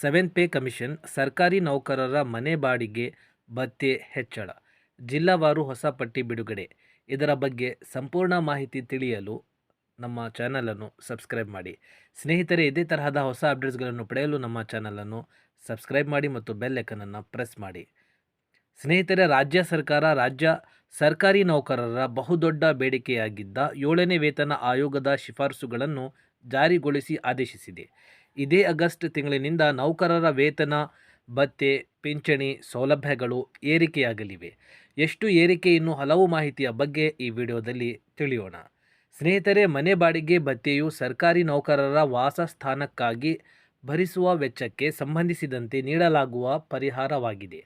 Seven pay commission ಸರ್ಕಾರಿ ನೌಕರರ ಮನೆ ಬಾಡಿಗೆ ಭತ್ಯೆ ಹೆಚ್ಚಳ, ಜಿಲ್ಲಾವಾರು ಹೊಸ ಪಟ್ಟಿ ಬಿಡುಗಡೆ. ಇದರ ಬಗ್ಗೆ ಸಂಪೂರ್ಣ ಮಾಹಿತಿ ತಿಳಿಯಲು ನಮ್ಮ ಚಾನಲನ್ನು ಸಬ್ಸ್ಕ್ರೈಬ್ ಮಾಡಿ. ಸ್ನೇಹಿತರೆ, ಇದೇ ತರಹದ ಹೊಸ ಅಪ್ಡೇಟ್ಸ್ಗಳನ್ನು ಪಡೆಯಲು ನಮ್ಮ ಚಾನಲನ್ನು ಸಬ್ಸ್ಕ್ರೈಬ್ ಮಾಡಿ ಮತ್ತು ಬೆಲ್ ಐಕನನ್ನು ಪ್ರೆಸ್ ಮಾಡಿ. ಸ್ನೇಹಿತರೆ, ರಾಜ್ಯ ಸರ್ಕಾರ ರಾಜ್ಯ ಸರ್ಕಾರಿ ನೌಕರರ ಬಹುದೊಡ್ಡ ಬೇಡಿಕೆಯಾಗಿದ್ದ ಏಳನೇ ವೇತನ ಆಯೋಗದ ಶಿಫಾರಸುಗಳನ್ನು ಜಾರಿಗೊಳಿಸಿ ಆದೇಶಿಸಿದೆ. ಇದೇ ಆಗಸ್ಟ್ ತಿಂಗಳಿನಿಂದ ನೌಕರರ ವೇತನ ಭತ್ಯೆ ಪಿಂಚಣಿ ಸೌಲಭ್ಯಗಳು ಏರಿಕೆಯಾಗಲಿವೆ. ಎಷ್ಟು ಏರಿಕೆ ಇನ್ನು ಹಲವು ಮಾಹಿತಿಯ ಬಗ್ಗೆ ಈ ವಿಡಿಯೋದಲ್ಲಿ ತಿಳಿಯೋಣ. ಸ್ನೇಹಿತರೆ, ಮನೆ ಬಾಡಿಗೆ ಭತ್ಯೆಯು ಸರ್ಕಾರಿ ನೌಕರರ ವಾಸಸ್ಥಾನಕ್ಕಾಗಿ ಭರಿಸುವ ವೆಚ್ಚಕ್ಕೆ ಸಂಬಂಧಿಸಿದಂತೆ ನೀಡಲಾಗುವ ಪರಿಹಾರವಾಗಿದೆ.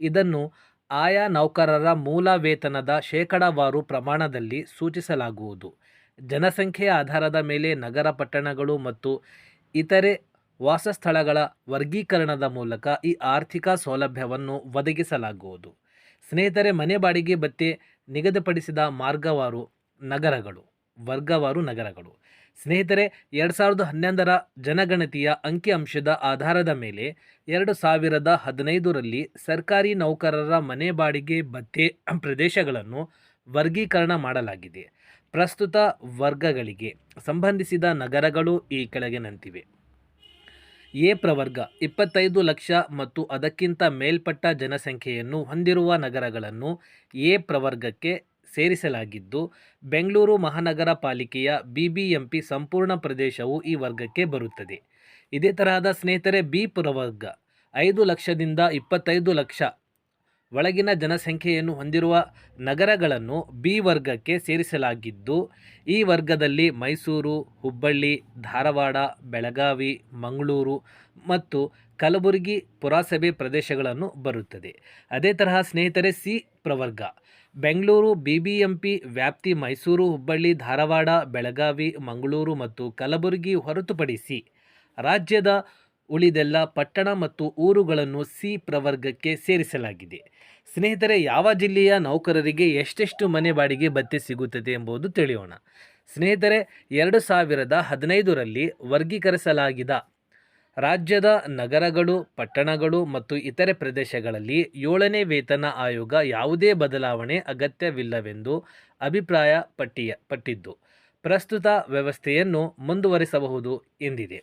ಇದನ್ನು ಆಯಾ ನೌಕರರ ಮೂಲ ವೇತನದ ಶೇಕಡಾವಾರು ಪ್ರಮಾಣದಲ್ಲಿ ಸೂಚಿಸಲಾಗುವುದು. ಜನಸಂಖ್ಯೆಯ ಆಧಾರದ ಮೇಲೆ ನಗರ ಪಟ್ಟಣಗಳು ಮತ್ತು ಇತರೆ ವಾಸಸ್ಥಳಗಳ ವರ್ಗೀಕರಣದ ಮೂಲಕ ಈ ಆರ್ಥಿಕ ಸೌಲಭ್ಯವನ್ನು ಒದಗಿಸಲಾಗುವುದು. ಸ್ನೇಹಿತರೆ, ಮನೆ ಬಾಡಿಗೆ ಭತ್ಯೆ ನಿಗದಿಪಡಿಸಿದ ಮಾರ್ಗವಾರು ನಗರಗಳು, ವರ್ಗವಾರು ನಗರಗಳು. ಸ್ನೇಹಿತರೆ, ಎರಡು ಸಾವಿರದ ಹನ್ನೊಂದರ ಜನಗಣತಿಯ ಅಂಕಿಅಂಶದ ಆಧಾರದ ಮೇಲೆ ಎರಡು ಸಾವಿರದ ಹದಿನೈದರಲ್ಲಿ ಸರ್ಕಾರಿ ನೌಕರರ ಮನೆ ಬಾಡಿಗೆ ಭತ್ತೆ ಪ್ರದೇಶಗಳನ್ನು ವರ್ಗೀಕರಣ ಮಾಡಲಾಗಿದೆ. ಪ್ರಸ್ತುತ ವರ್ಗಗಳಿಗೆ ಸಂಬಂಧಿಸಿದ ನಗರಗಳು ಈ ಕೆಳಗಿನಂತಿವೆ ಎ ಪ್ರವರ್ಗ ಇಪ್ಪತ್ತೈದು ಲಕ್ಷ ಮತ್ತು ಅದಕ್ಕಿಂತ ಮೇಲ್ಪಟ್ಟ ಜನಸಂಖ್ಯೆಯನ್ನು ಹೊಂದಿರುವ ನಗರಗಳನ್ನು ಎ ಪ್ರವರ್ಗಕ್ಕೆ ಸೇರಿಸಲಾಗಿದ್ದು, ಬೆಂಗಳೂರು ಮಹಾನಗರ ಪಾಲಿಕೆಯ ಬಿಬಿಎಂಪಿ ಸಂಪೂರ್ಣ ಪ್ರದೇಶವು ಈ ವರ್ಗಕ್ಕೆ ಬರುತ್ತದೆ. ಇದೇ ತರಹದ ಸ್ನೇಹಿತರೆ, ಬಿ ಪ್ರವರ್ಗ ಐದು ಲಕ್ಷದಿಂದ ಇಪ್ಪತ್ತೈದು ಲಕ್ಷ ಒಳಗಿನ ಜನಸಂಖ್ಯೆಯನ್ನು ಹೊಂದಿರುವ ನಗರಗಳನ್ನು ಬಿ ವರ್ಗಕ್ಕೆ ಸೇರಿಸಲಾಗಿದ್ದು, ಈ ವರ್ಗದಲ್ಲಿ ಮೈಸೂರು, ಹುಬ್ಬಳ್ಳಿ, ಧಾರವಾಡ, ಬೆಳಗಾವಿ, ಮಂಗಳೂರು ಮತ್ತು ಕಲಬುರಗಿ ಪುರಸಭೆ ಪ್ರದೇಶಗಳನ್ನು ಬರುತ್ತದೆ. ಅದೇ ತರಹ ಸ್ನೇಹಿತರೆ, ಸಿ ಪ್ರವರ್ಗ. ಬೆಂಗಳೂರು, ಬಿಬಿಎಂಪಿ, ವ್ಯಾಪ್ತಿ ಮೈಸೂರು, ಹುಬ್ಬಳ್ಳಿ, ಧಾರವಾಡ, ಬೆಳಗಾವಿ, ಮಂಗಳೂರು ಮತ್ತು ಕಲಬುರಗಿ ಹೊರತುಪಡಿಸಿ ರಾಜ್ಯದ ಉಳಿದೆಲ್ಲ ಪಟ್ಟಣ ಮತ್ತು ಊರುಗಳನ್ನು ಸಿ ಪ್ರವರ್ಗಕ್ಕೆ ಸೇರಿಸಲಾಗಿದೆ. ಸ್ನೇಹಿತರೆ, ಯಾವ ಜಿಲ್ಲೆಯ ನೌಕರರಿಗೆ ಎಷ್ಟೆಷ್ಟು ಮನೆ ಬಾಡಿಗೆ ಭತ್ತೆ ಸಿಗುತ್ತದೆ ಎಂಬುದು ತಿಳಿಯೋಣ. ಸ್ನೇಹಿತರೆ, ಎರಡು ಸಾವಿರದ ಹದಿನೈದರಲ್ಲಿ ವರ್ಗೀಕರಿಸಲಾಗಿದ ರಾಜ್ಯದ ನಗರಗಳು, ಪಟ್ಟಣಗಳು ಮತ್ತು ಇತರೆ ಪ್ರದೇಶಗಳಲ್ಲಿ ಏಳನೇ ವೇತನ ಆಯೋಗ ಯಾವುದೇ ಬದಲಾವಣೆ ಅಗತ್ಯವಿಲ್ಲವೆಂದು ಅಭಿಪ್ರಾಯ ಪಟ್ಟಿಯ ಪಟ್ಟಿದ್ದು ಪ್ರಸ್ತುತ ವ್ಯವಸ್ಥೆಯನ್ನು ಮುಂದುವರಿಸಬಹುದು ಎಂದಿದೆ.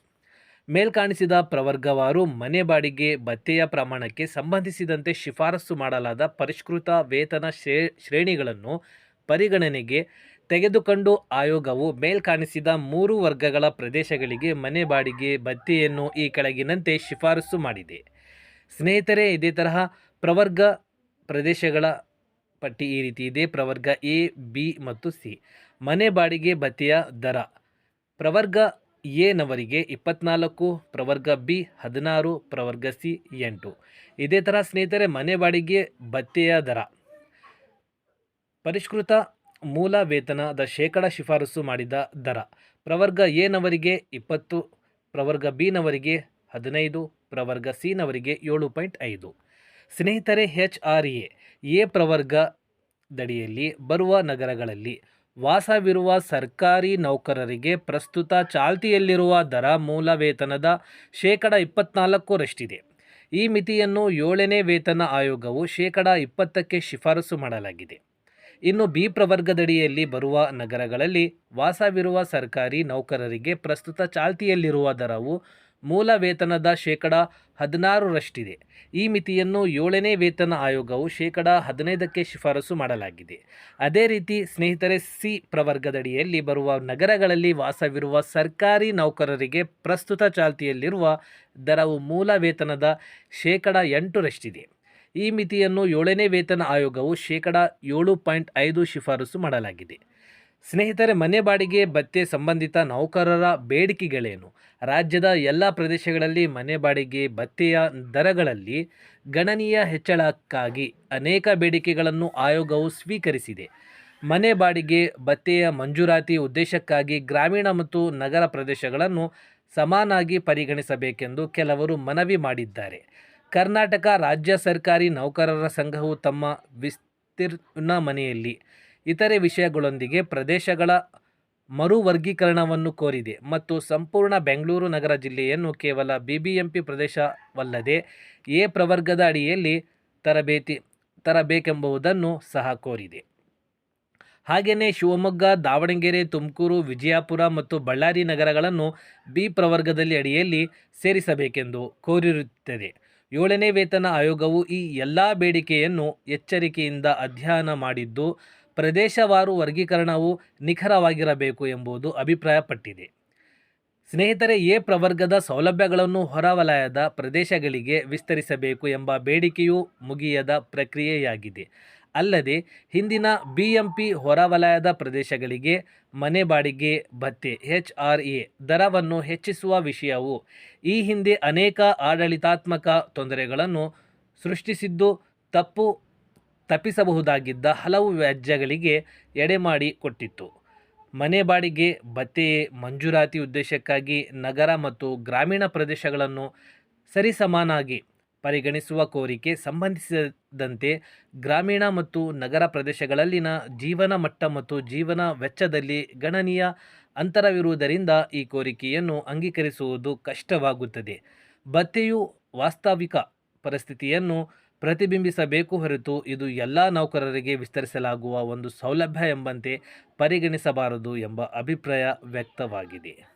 ಮೇಲ್ಕಾಣಿಸಿದ ಪ್ರವರ್ಗವಾರು ಮನೆ ಬಾಡಿಗೆ ಭತ್ಯೆಯ ಪ್ರಮಾಣಕ್ಕೆ ಸಂಬಂಧಿಸಿದಂತೆ ಶಿಫಾರಸು ಮಾಡಲಾದ ಪರಿಷ್ಕೃತ ವೇತನ ಶ್ರೇ, ಶ್ರೇಣಿಗಳನ್ನು ಪರಿಗಣನೆಗೆ ತೆಗೆದುಕೊಂಡು ಆಯೋಗವು ಮೇಲ್ಕಾಣಿಸಿದ ಮೂರು ವರ್ಗಗಳ ಪ್ರದೇಶಗಳಿಗೆ ಮನೆ ಬಾಡಿಗೆ ಭತ್ಯೆಯನ್ನು ಈ ಕೆಳಗಿನಂತೆ ಶಿಫಾರಸು ಮಾಡಿದೆ. ಸ್ನೇಹಿತರೆ, ಇದೇ ತರಹ ಪ್ರವರ್ಗ ಪ್ರದೇಶಗಳ ಪಟ್ಟಿ ಈ ರೀತಿ ಇದೆ. ಪ್ರವರ್ಗ ಎ, ಬಿ ಮತ್ತು ಸಿ. ಮನೆ ಬಾಡಿಗೆ ಭತ್ಯೆಯ ದರ. ಪ್ರವರ್ಗ ಎನವರಿಗೆ ಇಪ್ಪತ್ನಾಲ್ಕು, ಪ್ರವರ್ಗ ಬಿ ಹದಿನಾರು, ಪ್ರವರ್ಗ ಸಿ ಎಂಟು. ಇದೇ ಥರ ಸ್ನೇಹಿತರೆ, ಮನೆ ಬಾಡಿಗೆ ಭತ್ತೆಯ ದರ. ಪರಿಷ್ಕೃತ ಮೂಲ ವೇತನದ ಶೇಕಡ ಶಿಫಾರಸು ಮಾಡಿದ ದರ. ಪ್ರವರ್ಗ ಎನವರಿಗೆ ಇಪ್ಪತ್ತು, ಪ್ರವರ್ಗ ಬಿನವರಿಗೆ ಹದಿನೈದು, ಪ್ರವರ್ಗ ಸಿನವರಿಗೆ ಏಳು ಪಾಯಿಂಟ್ ಐದು. ಸ್ನೇಹಿತರೆ, ಎಚ್ ಆರ್ ಎ ಎ ಪ್ರವರ್ಗದಡಿಯಲ್ಲಿ ಬರುವ ನಗರಗಳಲ್ಲಿ ವಾಸವಿರುವ ಸರ್ಕಾರಿ ನೌಕರರಿಗೆ ಪ್ರಸ್ತುತ ಚಾಲ್ತಿಯಲ್ಲಿರುವ ದರ ಮೂಲ ವೇತನದ ಶೇಕಡ ಇಪ್ಪತ್ನಾಲ್ಕರಷ್ಟಿದೆ ಈ ಮಿತಿಯನ್ನು ಏಳನೇ ವೇತನ ಆಯೋಗವು ಶೇಕಡ ಇಪ್ಪತ್ತಕ್ಕೆ ಶಿಫಾರಸು ಮಾಡಲಾಗಿದೆ. ಇನ್ನು ಬಿ ಪ್ರವರ್ಗದಡಿಯಲ್ಲಿ ಬರುವ ನಗರಗಳಲ್ಲಿ ವಾಸವಿರುವ ಸರ್ಕಾರಿ ನೌಕರರಿಗೆ ಪ್ರಸ್ತುತ ಚಾಲ್ತಿಯಲ್ಲಿರುವ ದರವು ಮೂಲ ವೇತನದ ಶೇಕಡ ಹದಿನಾರರಷ್ಟಿದೆ ಈ ಮಿತಿಯನ್ನು ಏಳನೇ ವೇತನ ಆಯೋಗವು ಶೇಕಡ ಹದಿನೈದಕ್ಕೆ ಶಿಫಾರಸು ಮಾಡಲಾಗಿದೆ. ಅದೇ ರೀತಿ ಸ್ನೇಹಿತರೆ, ಸಿ ಪ್ರವರ್ಗದಡಿಯಲ್ಲಿ ಬರುವ ನಗರಗಳಲ್ಲಿ ವಾಸವಿರುವ ಸರ್ಕಾರಿ ನೌಕರರಿಗೆ ಪ್ರಸ್ತುತ ಚಾಲ್ತಿಯಲ್ಲಿರುವ ದರವು ಮೂಲ ವೇತನದ ಶೇಕಡ ಎಂಟರಷ್ಟಿದೆ ಈ ಮಿತಿಯನ್ನು ಏಳನೇ ವೇತನ ಆಯೋಗವು ಶೇಕಡ ಏಳು ಪಾಯಿಂಟ್ ಐದು ಶಿಫಾರಸು ಮಾಡಲಾಗಿದೆ. ಸ್ನೇಹಿತರೆ, ಮನೆ ಬಾಡಿಗೆ, ಭತ್ತೆ ಸಂಬಂಧಿತ ನೌಕರರ ಬೇಡಿಕೆಗಳೇನು? ರಾಜ್ಯದ ಎಲ್ಲ ಪ್ರದೇಶಗಳಲ್ಲಿ ಮನೆ ಬಾಡಿಗೆ, ಭತ್ತೆಯ ದರಗಳಲ್ಲಿ ಗಣನೀಯ ಹೆಚ್ಚಳಕ್ಕಾಗಿ ಅನೇಕ ಬೇಡಿಕೆಗಳನ್ನು ಆಯೋಗವು ಸ್ವೀಕರಿಸಿದೆ. ಮನೆ ಬಾಡಿಗೆ, ಭತ್ತೆಯ ಮಂಜೂರಾತಿ ಉದ್ದೇಶಕ್ಕಾಗಿ ಗ್ರಾಮೀಣ ಮತ್ತು ನಗರ ಪ್ರದೇಶಗಳನ್ನು ಸಮಾನಾಗಿ ಪರಿಗಣಿಸಬೇಕೆಂದು ಕೆಲವರು ಮನವಿ ಮಾಡಿದ್ದಾರೆ. ಕರ್ನಾಟಕ ರಾಜ್ಯ ಸರ್ಕಾರಿ ನೌಕರರ ಸಂಘವು ತಮ್ಮ ವಿಸ್ತೀರ್ಣ ಮನೆಯಲ್ಲಿ ಇತರೆ ವಿಷಯಗಳೊಂದಿಗೆ ಪ್ರದೇಶಗಳ ಮರು ವರ್ಗೀಕರಣವನ್ನು ಕೋರಿದೆ ಮತ್ತು ಸಂಪೂರ್ಣ ಬೆಂಗಳೂರು ನಗರ ಜಿಲ್ಲೆಯನ್ನು ಕೇವಲ ಬಿಬಿಎಂಪಿ ಪ್ರದೇಶವಲ್ಲದೆ ಎ ಪ್ರವರ್ಗದ ಅಡಿಯಲ್ಲಿ ತರಬೇತಿ ತರಬೇಕೆಂಬುದನ್ನು ಸಹ ಕೋರಿದೆ. ಹಾಗೆಯೇ ಶಿವಮೊಗ್ಗ, ದಾವಣಗೆರೆ, ತುಮಕೂರು, ವಿಜಯಪುರ ಮತ್ತು ಬಳ್ಳಾರಿ ನಗರಗಳನ್ನು ಬಿ ಪ್ರವರ್ಗದಲ್ಲಿ ಅಡಿಯಲ್ಲಿ ಸೇರಿಸಬೇಕೆಂದು ಕೋರಿರುತ್ತದೆ. ಏಳನೇ ವೇತನ ಆಯೋಗವು ಈ ಎಲ್ಲ ಬೇಡಿಕೆಯನ್ನು ಎಚ್ಚರಿಕೆಯಿಂದ ಅಧ್ಯಯನ ಮಾಡಿದ್ದು ಪ್ರದೇಶವಾರು ವರ್ಗೀಕರಣವು ನಿಖರವಾಗಿರಬೇಕು ಎಂಬುದು ಅಭಿಪ್ರಾಯಪಟ್ಟಿದೆ. ಸ್ನೇಹಿತರೆ, ಎ ಪ್ರವರ್ಗದ ಸೌಲಭ್ಯಗಳನ್ನು ಹೊರವಲಯದ ಪ್ರದೇಶಗಳಿಗೆ ವಿಸ್ತರಿಸಬೇಕು ಎಂಬ ಬೇಡಿಕೆಯು ಮುಗಿಯದ ಪ್ರಕ್ರಿಯೆಯಾಗಿದೆ. ಅಲ್ಲದೆ, ಹಿಂದಿನ ಬಿಎಂಪಿ ಹೊರವಲಯದ ಪ್ರದೇಶಗಳಿಗೆ ಮನೆ ಬಾಡಿಗೆ, ಭತ್ತೆ, ಎಚ್ ಆರ್ ಎ ದರವನ್ನು ಹೆಚ್ಚಿಸುವ ವಿಷಯವು ಈ ಹಿಂದೆ ಅನೇಕ ಆಡಳಿತಾತ್ಮಕ ತೊಂದರೆಗಳನ್ನು ಸೃಷ್ಟಿಸಿದ್ದು, ತಪ್ಪು ತಪ್ಪಿಸಬಹುದಾಗಿದ್ದ ಹಲವು ವ್ಯಾಜ್ಯಗಳಿಗೆ ಎಡೆಮಾಡಿ ಕೊಟ್ಟಿತ್ತು. ಮನೆ ಬಾಡಿಗೆ ಭತ್ಯೆ ಮಂಜೂರಾತಿ ಉದ್ದೇಶಕ್ಕಾಗಿ ನಗರ ಮತ್ತು ಗ್ರಾಮೀಣ ಪ್ರದೇಶಗಳನ್ನು ಸರಿಸಮಾನಾಗಿ ಪರಿಗಣಿಸುವ ಕೋರಿಕೆ ಸಂಬಂಧಿಸಿದಂತೆ ಗ್ರಾಮೀಣ ಮತ್ತು ನಗರ ಪ್ರದೇಶಗಳಲ್ಲಿನ ಜೀವನ ಮಟ್ಟ ಮತ್ತು ಜೀವನ ವೆಚ್ಚದಲ್ಲಿ ಗಣನೀಯ ಅಂತರವಿರುವುದರಿಂದ ಈ ಕೋರಿಕೆಯನ್ನು ಅಂಗೀಕರಿಸುವುದು ಕಷ್ಟವಾಗುತ್ತದೆ. ಭತ್ತೆಯು ವಾಸ್ತವಿಕ ಪರಿಸ್ಥಿತಿಯನ್ನು ಪ್ರತಿಬಿಂಬಿಸಬೇಕು ಹೊರತು ಇದು ಎಲ್ಲ ನೌಕರರಿಗೆ ವಿಸ್ತರಿಸಲಾಗುವ ಒಂದು ಸೌಲಭ್ಯ ಎಂಬಂತೆ ಪರಿಗಣಿಸಬಾರದು ಎಂಬ ಅಭಿಪ್ರಾಯ ವ್ಯಕ್ತವಾಗಿದೆ.